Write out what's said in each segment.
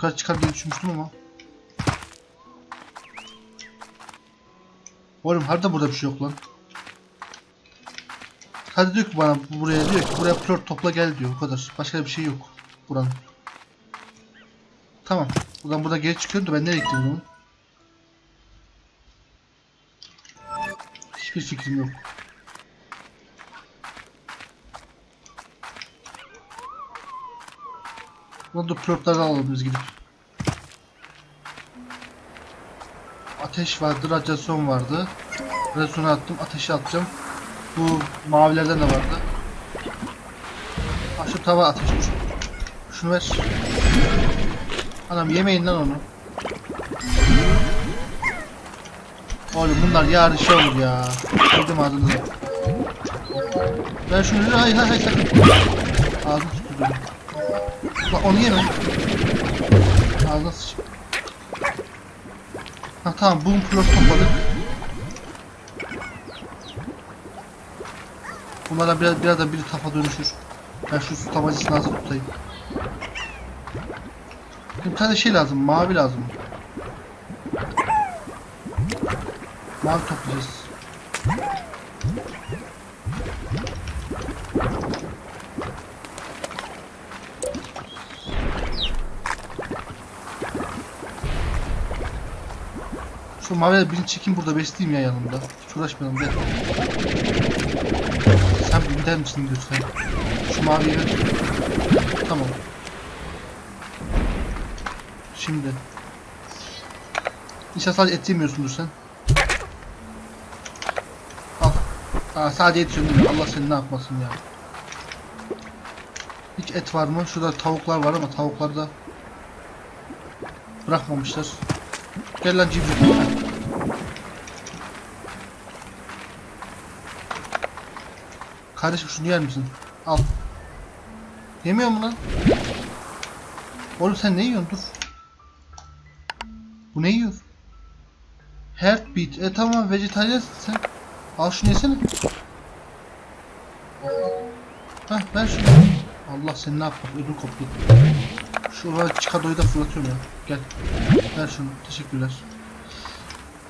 yukarı çıkar diye düşünmüştüm ama. Oğlum harita burada bir şey yok lan. Hadi diyor ki bana buraya diyor ki buraya plot topla gel diyor o kadar. Başka bir şey yok buranın. Tamam. Buradan burada geri çıkıyorum da ben nereye gittim bunun? Hiçbir fikrim yok. Burada plotları alalım biz gidip. Ateş vardı, radyasyon vardı. Radyasyonu attım, ateşi atacağım. Bu mavilerden de vardı. Ha şu tava ateş dur. Şunu ver. Anam yemeyin lan onu. Oğlum bunlar yarın şey olur ya. Dedim adını. Ben şunu hayır hayır hayır sakın. Ağzını tutuyorum. Bak onu yeme. Ağzına sıç. Ha tamam boom plot topladık. Bunlardan biraz biraz da biri tafa dönüşür. Ben şu su tabancasını hazır tutayım. Bir tane şey lazım, mavi lazım. Mavi toplayacağız. Şu mavi birini çekeyim burada besleyeyim ya yanımda. Hiç uğraşmayalım gel. Sen gider misin lütfen? Şu maviyi ver. Tamam. Şimdi. İnşallah sadece et yemiyorsundur sen. Al. Aa, sadece et mi? Allah seni ne yapmasın ya. Hiç et var mı? Şurada tavuklar var ama tavukları da bırakmamışlar. Gel lan civciv. Kardeşim şunu yer misin? Al. Yemiyor mu lan? Oğlum sen ne yiyorsun? Dur. Bu ne yiyor? Heartbeat. E tamam vejetaryensin sen. Al şunu yesene. Heh ver şunu. Allah seni ne yapar? Ödüm koptu. Şu var çıkadoyu da fırlatıyorum ya. Gel. Ver şunu. Teşekkürler.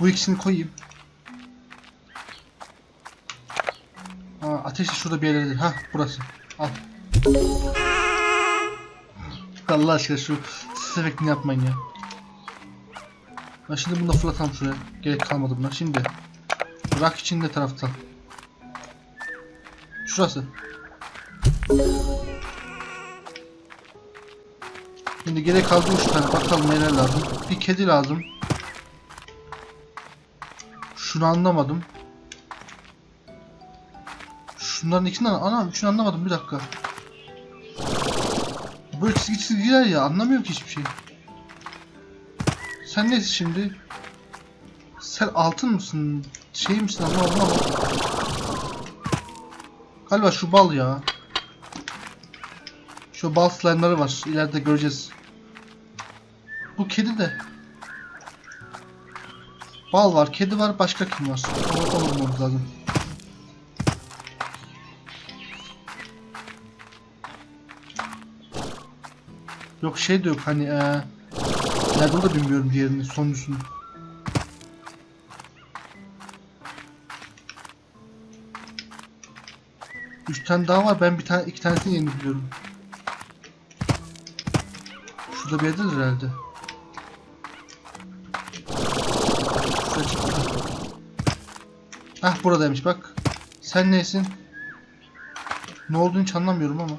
Bu ikisini koyayım. Ateş de şurada bir yerdedir. Ha burası. Al. Allah aşkına şu ses yapmayın ya. Ben şimdi bunu da fırlatalım şuraya. Gerek kalmadı buna. Şimdi. Rock için de tarafta. Şurası. Şimdi gerek kaldı 3 tane. Bakalım neler lazım. Bir kedi lazım. Şunu anlamadım. Şunların ikisini an- ana üçünü anlamadım bir dakika. Böyle çizgi çizgi girer ya anlamıyorum ki hiçbir şey. Sen nesin şimdi? Sen altın mısın? Şey misin anlamadım ama. Galiba şu bal ya. Şu bal slime'ları var. İleride göreceğiz. Bu kedi de. Bal var, kedi var, başka kim var? Onu, bulmamız lazım. Yok şey de yok hani eee Nerede o bilmiyorum diğerini sonuncusunu. Üç tane daha var ben bir tane iki tanesini yeni biliyorum. Şurada bir yerdedir herhalde. Ah buradaymış bak. Sen neysin? Ne olduğunu hiç anlamıyorum ama.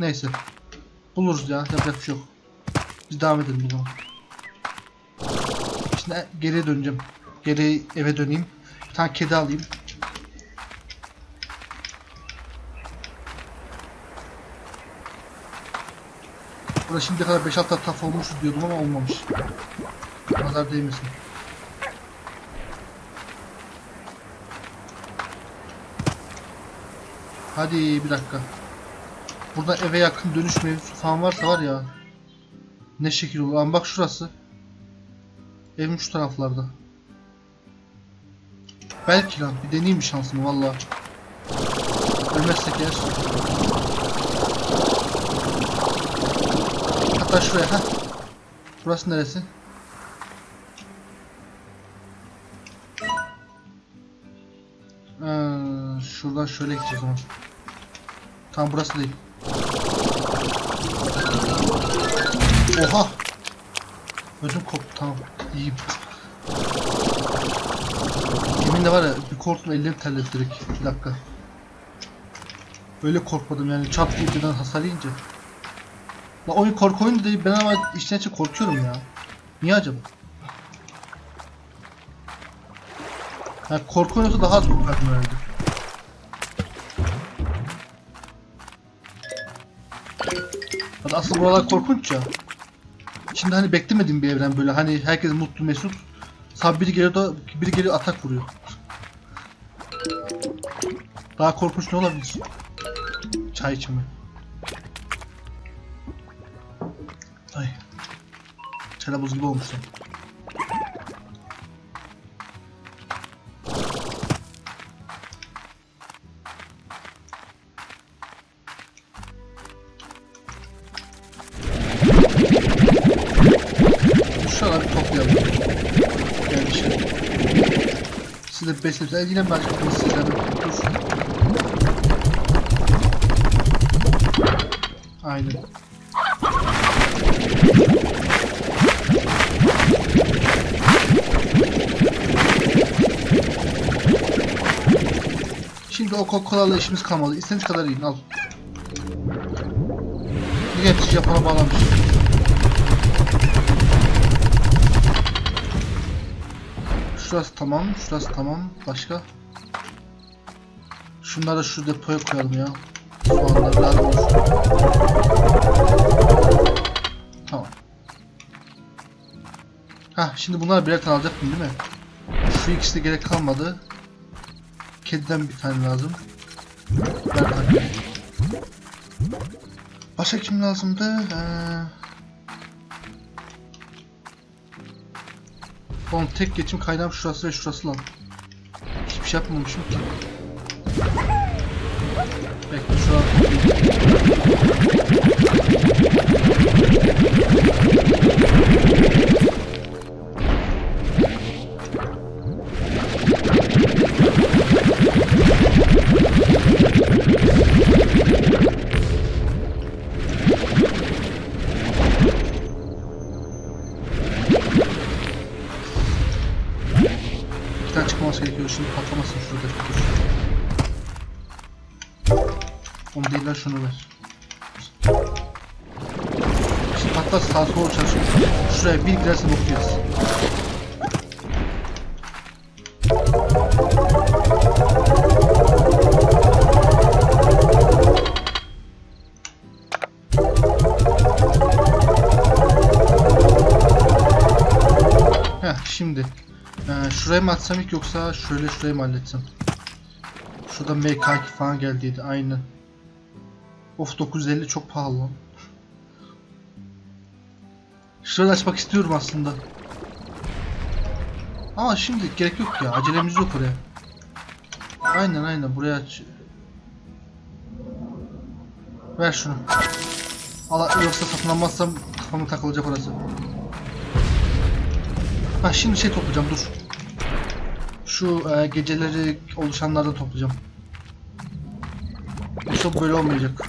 Neyse. Buluruz ya yapacak bir şey yok. Biz devam edelim zaman. Şimdi geriye döneceğim. Geri eve döneyim. Bir tane kedi alayım. Burada şimdiye kadar 5-6 taf olmuş diyordum ama olmamış. Nazar değmesin. Hadi bir dakika. Burada eve yakın dönüş mevzusu falan varsa var ya. Ne şekil olur. Ama bak şurası. Evim şu taraflarda. Belki lan. Bir deneyeyim bir şansımı valla. Ölmezsek eğer. Hatta şuraya ha. Burası neresi? Ee, şuradan şöyle gideceğiz ama. Tamam burası değil. Oha! Ödüm koptu tamam. İyiyim. Yeminle var ya bir korktum ellerim terledi direkt. Bir dakika. Öyle korkmadım yani çat diye birden hasar yiyince. La oyun korku oyunu değil ben ama içten içe korkuyorum ya. Niye acaba? Ha, korku oyunu daha az korkardım herhalde. Asıl buralar korkunç ya. Şimdi hani beklemediğim bir evren böyle hani herkes mutlu mesut. Sabah biri geliyor da biri geliyor atak vuruyor. Daha korkunç ne olabilir? Çay içimi. Ay. Çayla buz gibi olmuş toplayalım. Yani şey. Siz de besleyin. Yine ben çıktım sizden. Dur. Aynen. Şimdi o Coca-Cola'la işimiz kalmadı. İstediğiniz kadar yiyin al. Genç Japon'a bağlamış. Şurası tamam, şurası tamam. Başka? Şunları şu depoya koyalım ya. Soğanlar lazım olur. Tamam. Hah şimdi bunlar birer tane alacaktım değil mi? Şu ikisi de gerek kalmadı. Kediden bir tane lazım. Ver. Başka kim lazımdı? Ee... Oğlum tek geçim kaynağım şurası ve şurası lan. Hiçbir şey yapmamışım ki. Bekle şu an. Çıkmaması gerekiyor şimdi patlamasın şurada. Dur. Onu değil lan şunu ver. Şimdi patlar sağ sola çalışıyor. Şuraya bir girerse bakacağız. Şuraya mı atsam ilk yoksa şöyle şurayı mı halletsem? Şurada MK2 falan geldiydi aynı. Of 950 çok pahalı lan. Şurayı açmak istiyorum aslında. Ama şimdi gerek yok ya acelemiz yok oraya. Aynen aynen buraya aç. Ver şunu. Allah yoksa satın almazsam kafama takılacak orası. Ha şimdi şey toplayacağım dur. Şu e, geceleri oluşanlardan toplayacağım. Yoksa böyle olmayacak.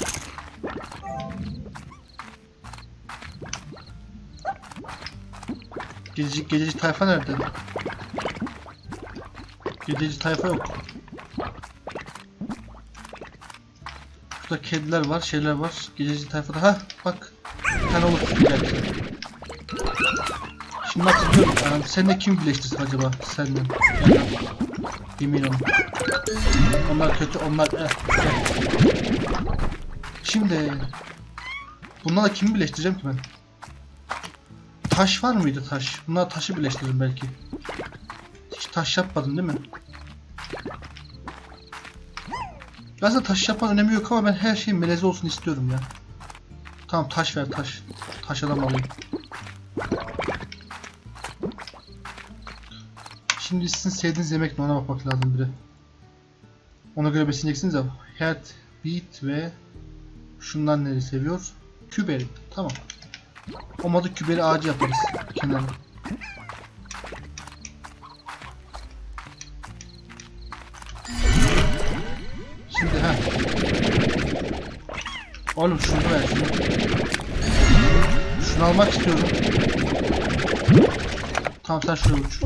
Gececi, gececi tayfa nerede? Gececi tayfa yok. Şurada kediler var, şeyler var. Gececi tayfada. Ha bak. Bir tane olur. Gel. Şimdi hatırlıyorum. Yani seninle kim birleştirsin acaba? Seninle. Eminim. Onlar kötü, onlar... Eh, eh. Şimdi... Bunlarla kimi birleştireceğim ki ben? Taş var mıydı taş? Bunlar taşı birleştiririm belki. Hiç taş yapmadın değil mi? Aslında taş yapmanın önemi yok ama ben her şey meleze olsun istiyorum ya. Tamam taş ver taş. Taş adam alayım. Şimdi sizin sevdiğiniz yemek ne ona bakmak lazım bir de. Ona göre besleyeceksiniz ama. Heart, Beat ve şundan neleri seviyor? Küberi. Tamam. Olmadı küberi ağacı yaparız. Kenarda. Şimdi ha. Oğlum şunu ver şunu. Şunu almak istiyorum. Tamam sen şuraya uç.